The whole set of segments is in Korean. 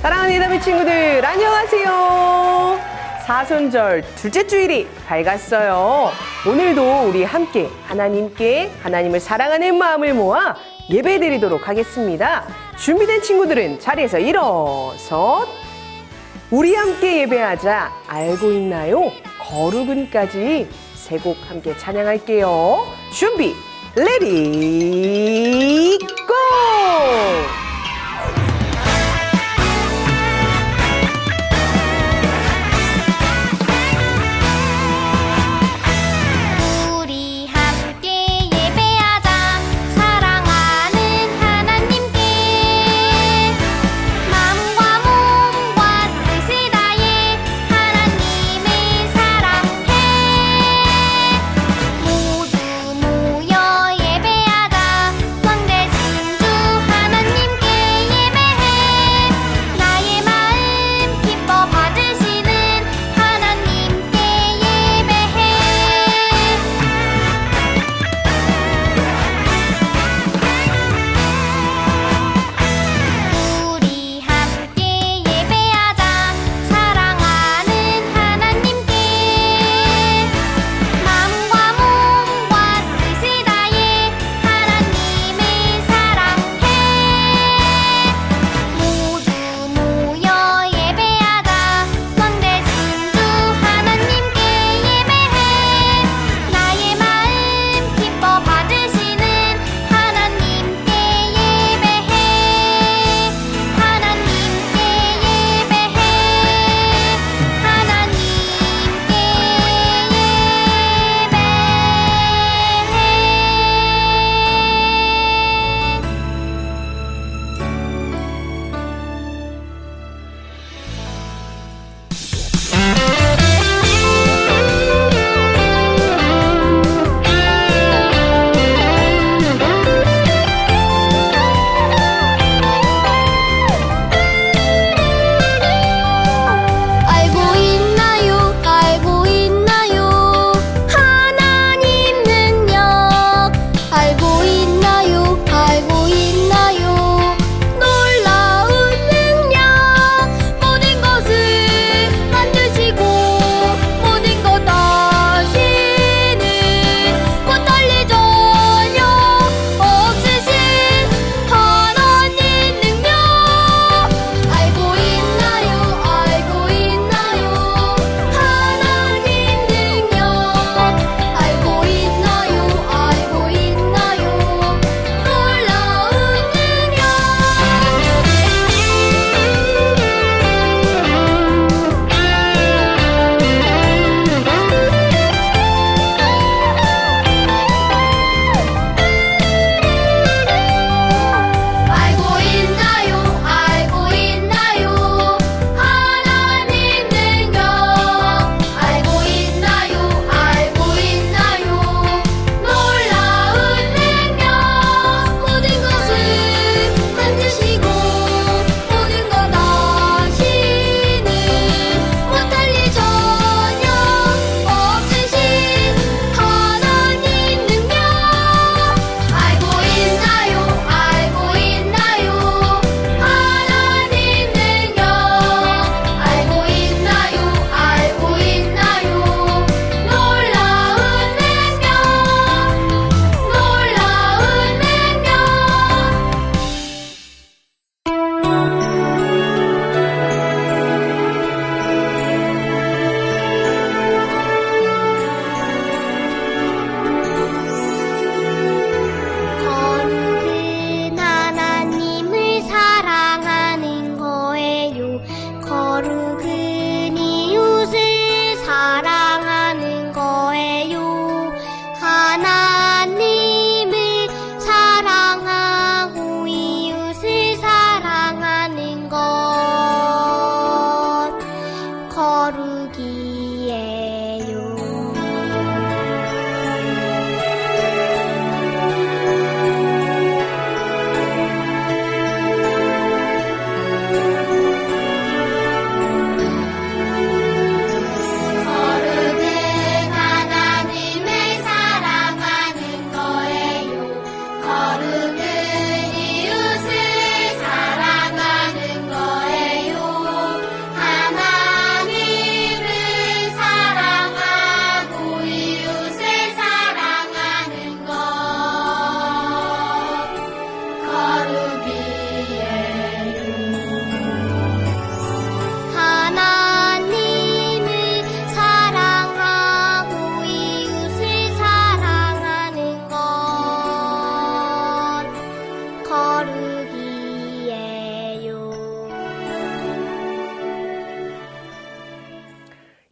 사랑하는 이다미 친구들, 안녕하세요. 사순절 둘째 주일이 밝았어요. 오늘도 우리 함께 하나님께 하나님을 사랑하는 마음을 모아 예배 드리도록 하겠습니다. 준비된 친구들은 자리에서 일어서 우리 함께 예배하자 알고 있나요? 거룩은까지 세 곡 함께 찬양할게요. 준비, 레디, 고!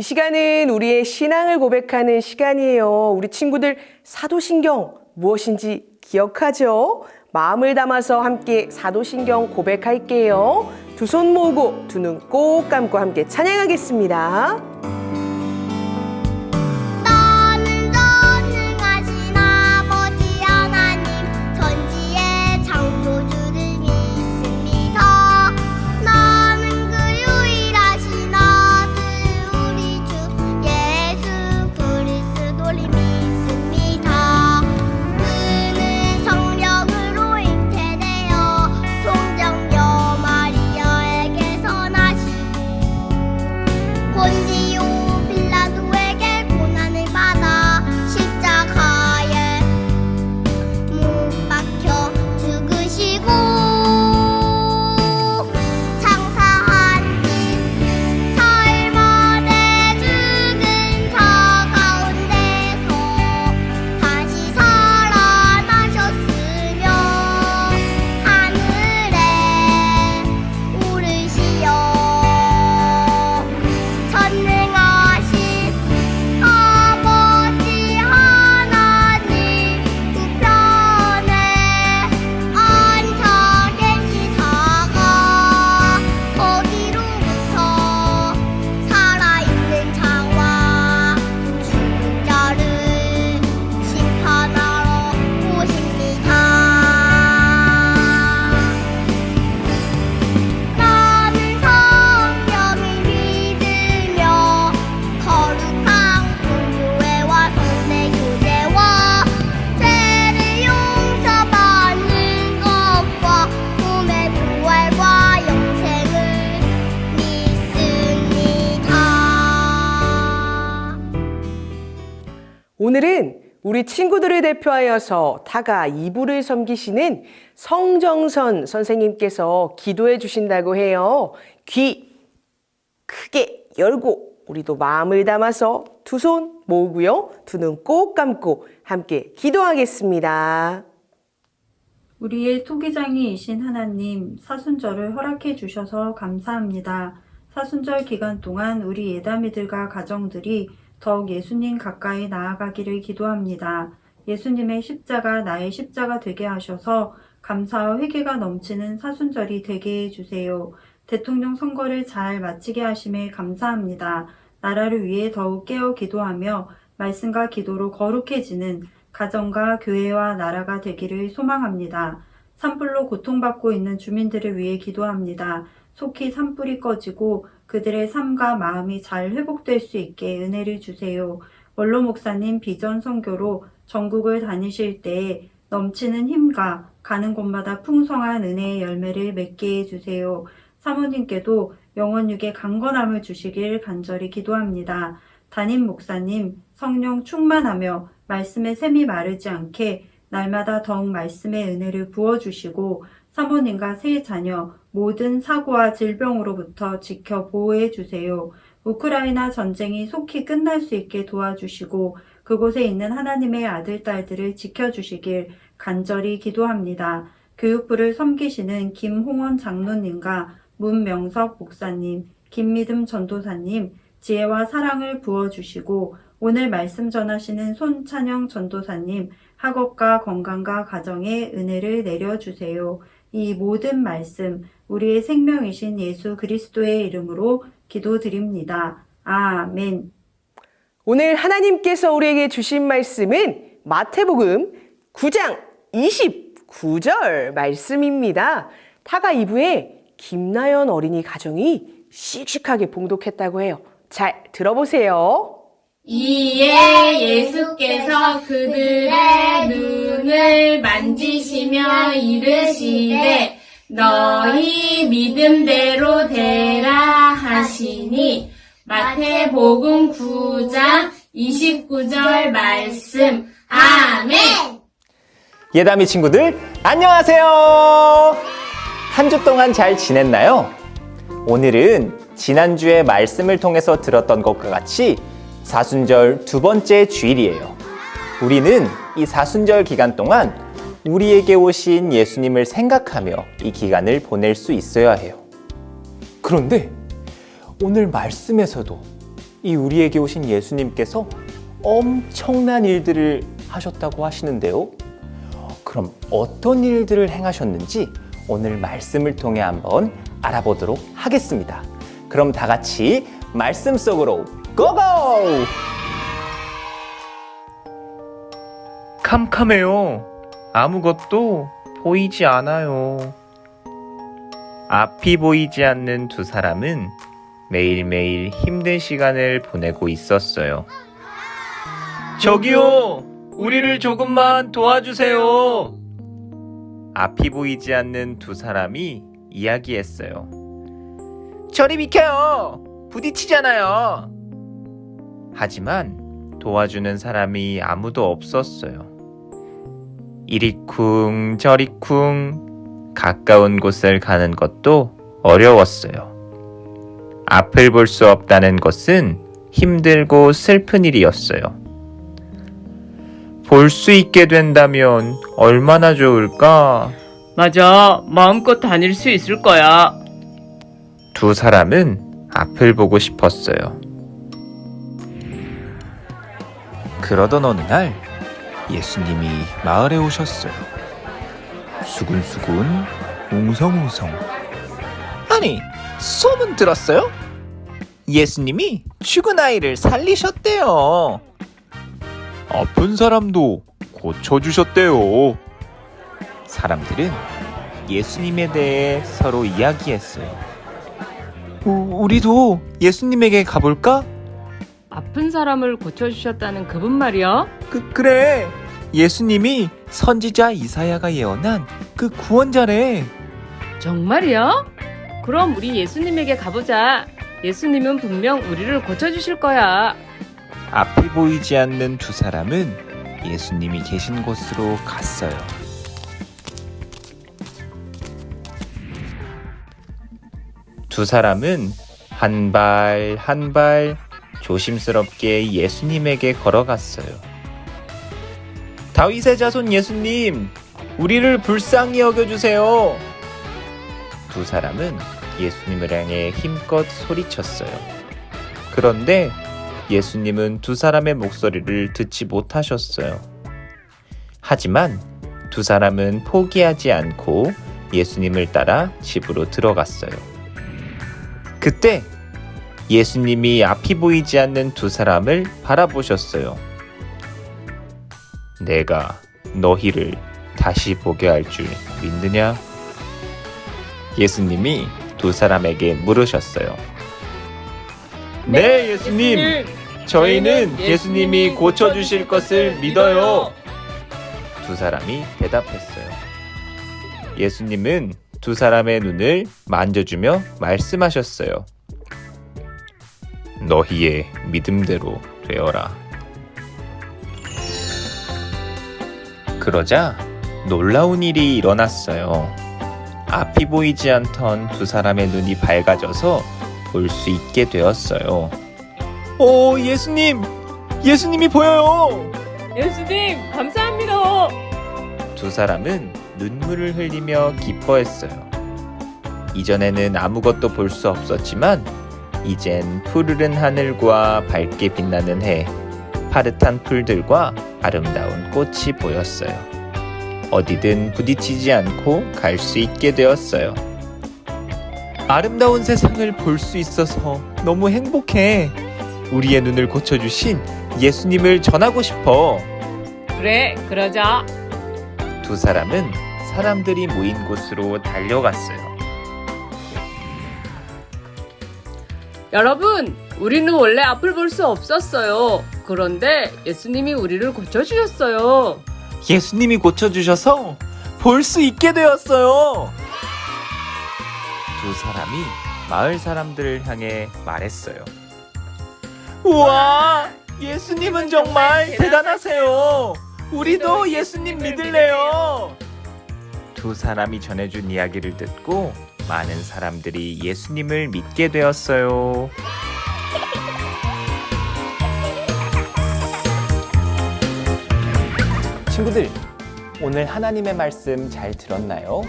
이 시간은 우리의 신앙을 고백하는 시간이에요. 우리 친구들 사도신경 무엇인지 기억하죠? 마음을 담아서 함께 사도신경 고백할게요. 두 손 모으고 두 눈 꼭 감고 함께 찬양하겠습니다. 오늘은 우리 친구들을 대표하여서 타가 이부를 섬기시는 성정선 선생님께서 기도해 주신다고 해요. 귀 크게 열고 우리도 마음을 담아서 두 손 모으고요. 두 눈 꼭 감고 함께 기도하겠습니다. 우리의 토기장이이신 하나님, 사순절을 허락해 주셔서 감사합니다. 사순절 기간 동안 우리 예담이들과 가정들이 더욱 예수님 가까이 나아가기를 기도합니다. 예수님의 십자가 나의 십자가 되게 하셔서 감사와 회개가 넘치는 사순절이 되게 해주세요. 대통령 선거를 잘 마치게 하심에 감사합니다. 나라를 위해 더욱 깨어 기도하며 말씀과 기도로 거룩해지는 가정과 교회와 나라가 되기를 소망합니다. 산불로 고통받고 있는 주민들을 위해 기도합니다. 속히 산불이 꺼지고 그들의 삶과 마음이 잘 회복될 수 있게 은혜를 주세요. 원로 목사님 비전 선교로 전국을 다니실 때에 넘치는 힘과 가는 곳마다 풍성한 은혜의 열매를 맺게 해주세요. 사모님께도 영원육의 강건함을 주시길 간절히 기도합니다. 담임 목사님 성령 충만하며 말씀의 샘이 마르지 않게 날마다 더욱 말씀의 은혜를 부어주시고 사모님과 세 자녀 모든 사고와 질병으로부터 지켜 보호해 주세요. 우크라이나 전쟁이 속히 끝날 수 있게 도와주시고 그곳에 있는 하나님의 아들, 딸들을 지켜주시길 간절히 기도합니다. 교육부를 섬기시는 김홍원 장로님과 문명석 목사님, 김미듬 전도사님, 지혜와 사랑을 부어주시고 오늘 말씀 전하시는 손찬영 전도사님, 학업과 건강과 가정에 은혜를 내려주세요. 이 모든 말씀, 우리의 생명이신 예수 그리스도의 이름으로 기도드립니다. 아멘. 오늘 하나님께서 우리에게 주신 말씀은 마태복음 9장 29절 말씀입니다. 타가 2부에 김나연 어린이 가정이 씩씩하게 봉독했다고 해요. 잘 들어보세요. 이에 예수께서 그들의 눈 을 만지시며 이르시되 너희 믿음대로 되라 하시니 마태복음 9장 29절 말씀 아멘 예담이 친구들 안녕하세요. 한 주 동안 잘 지냈나요? 오늘은 지난주에 말씀을 통해서 들었던 것과 같이 사순절 두 번째 주일이에요. 우리는 이 사순절 기간 동안 우리에게 오신 예수님을 생각하며 이 기간을 보낼 수 있어야 해요. 그런데 오늘 말씀에서도 이 우리에게 오신 예수님께서 엄청난 일들을 하셨다고 하시는데요. 그럼 어떤 일들을 행하셨는지 오늘 말씀을 통해 한번 알아보도록 하겠습니다. 그럼 다 같이 말씀 속으로 고고! 캄캄해요. 아무것도 보이지 않아요. 앞이 보이지 않는 두 사람은 매일매일 힘든 시간을 보내고 있었어요. 저기요! 우리를 조금만 도와주세요! 앞이 보이지 않는 두 사람이 이야기했어요. 저리 비켜요! 부딪히잖아요! 하지만 도와주는 사람이 아무도 없었어요. 이리쿵 저리쿵 가까운 곳을 가는 것도 어려웠어요. 앞을 볼 수 없다는 것은 힘들고 슬픈 일이었어요. 볼 수 있게 된다면 얼마나 좋을까? 맞아. 마음껏 다닐 수 있을 거야. 두 사람은 앞을 보고 싶었어요. 그러던 어느 날 예수님이 마을에 오셨어요. 수근수근, 웅성웅성. 아니, 소문 들었어요? 예수님이 죽은 아이를 살리셨대요. 아픈 사람도 고쳐주셨대요. 사람들은 예수님에 대해 서로 이야기했어요. 우, 우리도 예수님에게 가볼까? 아픈 사람을 고쳐주셨다는 그분 말이야? 그, 그래. 예수님이 선지자 이사야가 예언한 그 구원자래. 정말이야? 그럼 우리 예수님에게 가보자. 예수님은 분명 우리를 고쳐주실 거야. 앞이 보이지 않는 두 사람은 예수님이 계신 곳으로 갔어요. 두 사람은 한 발 한발 조심스럽게 예수님에게 걸어갔어요. 다윗의 자손 예수님, 우리를 불쌍히 여겨주세요. 두 사람은 예수님을 향해 힘껏 소리쳤어요. 그런데 예수님은 두 사람의 목소리를 듣지 못하셨어요. 하지만 두 사람은 포기하지 않고 예수님을 따라 집으로 들어갔어요. 그때 예수님이 앞이 보이지 않는 두 사람을 바라보셨어요. 내가 너희를 다시 보게 할 줄 믿느냐? 예수님이 두 사람에게 물으셨어요. 네, 예수님. 저희는 예수님이 고쳐주실 것을 믿어요. 두 사람이 대답했어요. 예수님은 두 사람의 눈을 만져주며 말씀하셨어요. 너희의 믿음대로 되어라. 그러자 놀라운 일이 일어났어요. 앞이 보이지 않던 두 사람의 눈이 밝아져서 볼 수 있게 되었어요. 오, 예수님! 예수님이 보여요! 예수님, 감사합니다. 두 사람은 눈물을 흘리며 기뻐했어요. 이전에는 아무것도 볼 수 없었지만, 이젠 푸르른 하늘과 밝게 빛나는 해, 파릇한 풀들과 아름다운 꽃이 보였어요. 어디든 부딪히지 않고 갈 수 있게 되었어요. 아름다운 세상을 볼 수 있어서 너무 행복해. 우리의 눈을 고쳐주신 예수님을 전하고 싶어. 그래, 그러자. 두 사람은 사람들이 모인 곳으로 달려갔어요. 여러분, 우리는 원래 앞을 볼 수 없었어요. 그런데 예수님이 우리를 고쳐주셨어요. 예수님이 고쳐주셔서 볼 수 있게 되었어요. 두 사람이 마을 사람들을 향해 말했어요. 우와, 예수님은 정말 대단하세요. 우리도 예수님 믿을래요. 두 사람이 전해준 이야기를 듣고 많은 사람들이 예수님을 믿게 되었어요. 친구들, 오늘 하나님의 말씀 잘 들었나요?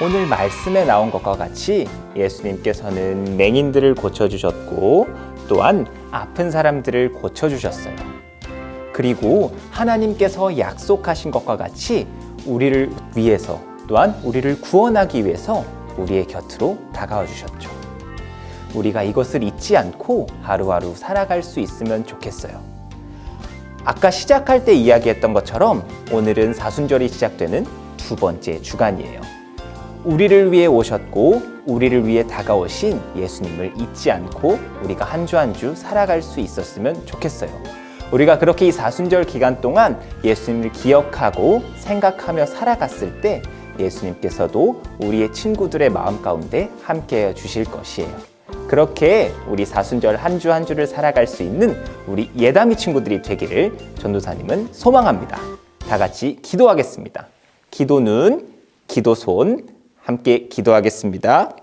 오늘 말씀에 나온 것과 같이 예수님께서는 맹인들을 고쳐주셨고 또한 아픈 사람들을 고쳐주셨어요. 그리고 하나님께서 약속하신 것과 같이 우리를 위해서 또한 우리를 구원하기 위해서 우리의 곁으로 다가와 주셨죠. 우리가 이것을 잊지 않고 하루하루 살아갈 수 있으면 좋겠어요. 아까 시작할 때 이야기했던 것처럼 오늘은 사순절이 시작되는 두 번째 주간이에요. 우리를 위해 오셨고 우리를 위해 다가오신 예수님을 잊지 않고 우리가 한 주 한 주 살아갈 수 있었으면 좋겠어요. 우리가 그렇게 이 사순절 기간 동안 예수님을 기억하고 생각하며 살아갔을 때 예수님께서도 우리의 친구들의 마음 가운데 함께 주실 것이에요. 그렇게 우리 사순절 한 주 한 주를 살아갈 수 있는 우리 예담이 친구들이 되기를 전도사님은 소망합니다. 다 같이 기도하겠습니다. 기도는 기도 손 함께 기도하겠습니다.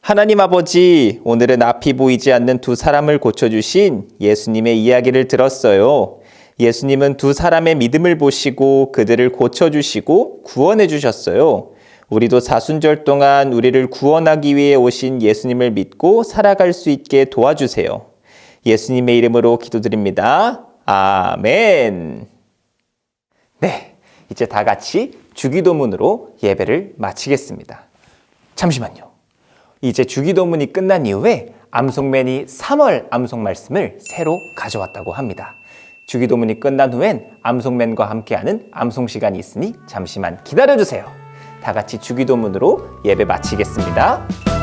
하나님 아버지, 오늘은 앞이 보이지 않는 두 사람을 고쳐주신 예수님의 이야기를 들었어요. 예수님은 두 사람의 믿음을 보시고 그들을 고쳐주시고 구원해 주셨어요. 우리도 사순절 동안 우리를 구원하기 위해 오신 예수님을 믿고 살아갈 수 있게 도와주세요. 예수님의 이름으로 기도드립니다. 아멘. 네, 이제 다 같이 주기도문으로 예배를 마치겠습니다. 잠시만요. 이제 주기도문이 끝난 이후에 암송맨이 3월 암송 말씀을 새로 가져왔다고 합니다. 주기도문이 끝난 후엔 암송맨과 함께하는 암송 시간이 있으니 잠시만 기다려주세요. 다 같이 주기도문으로 예배 마치겠습니다.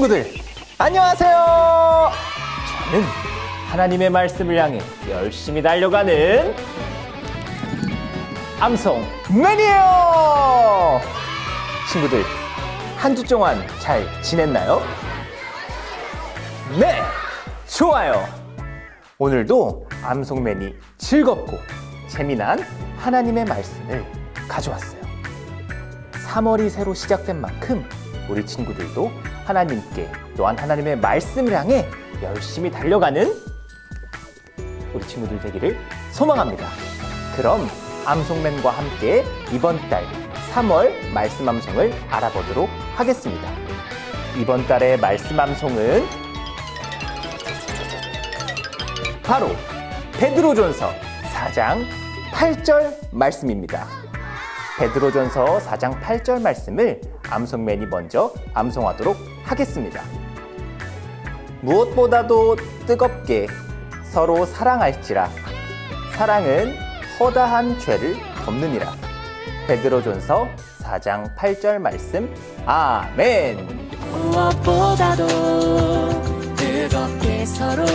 친구들, 안녕하세요! 저는 하나님의 말씀을 향해 열심히 달려가는 암송 맨이에요! 친구들, 한 주 동안 잘 지냈나요? 네! 좋아요! 오늘도 암송맨이 즐겁고 재미난 하나님의 말씀을 가져왔어요. 3월이 새로 시작된 만큼 우리 친구들도 하나님께 또한 하나님의 말씀을 향해 열심히 달려가는 우리 친구들 되기를 소망합니다. 그럼 암송맨과 함께 이번 달 3월 말씀 암송을 알아보도록 하겠습니다. 이번 달의 말씀 암송은 바로 베드로전서 4장 8절 말씀입니다. 베드로전서 4장 8절 말씀을 암송맨이 먼저 암송하도록 하겠습니다. 무엇보다도 뜨겁게 서로 사랑할지라 사랑은 허다한 죄를 덮느니라. 베드로전서 4장 8절 말씀 아멘. 무엇보다도 뜨겁게 서로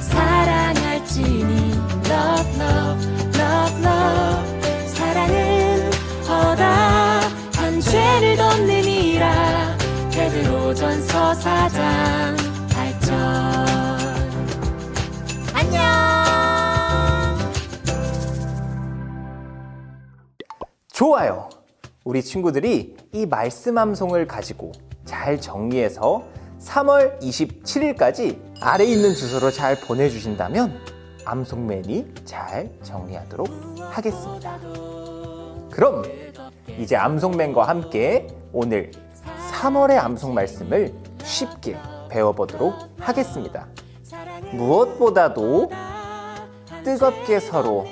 사랑할지니 love love love love 사랑은 허다한 죄를 덮 느니라 베드로전서 4장 8절 안녕 좋아요. 우리 친구들이 이 말씀 암송을 가지고 잘 정리해서 3월 27일까지 아래 있는 주소로 잘 보내주신다면 암송맨이 잘 정리하도록 하겠습니다. 그럼 이제 암송맨과 함께 오늘 3월의 암송 말씀을 쉽게 배워보도록 하겠습니다. 무엇보다도 뜨겁게 서로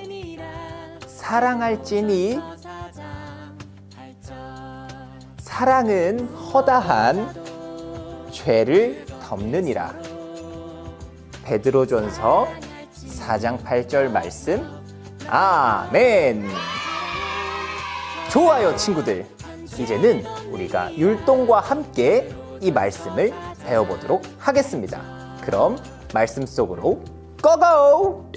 사랑할지니 사랑은 허다한 죄를 덮느니라. 베드로전서 4장 8절 말씀. 아멘. 좋아요, 친구들. 이제는 우리가 율동과 함께 이 말씀을 배워보도록 하겠습니다. 그럼 말씀 속으로 고고!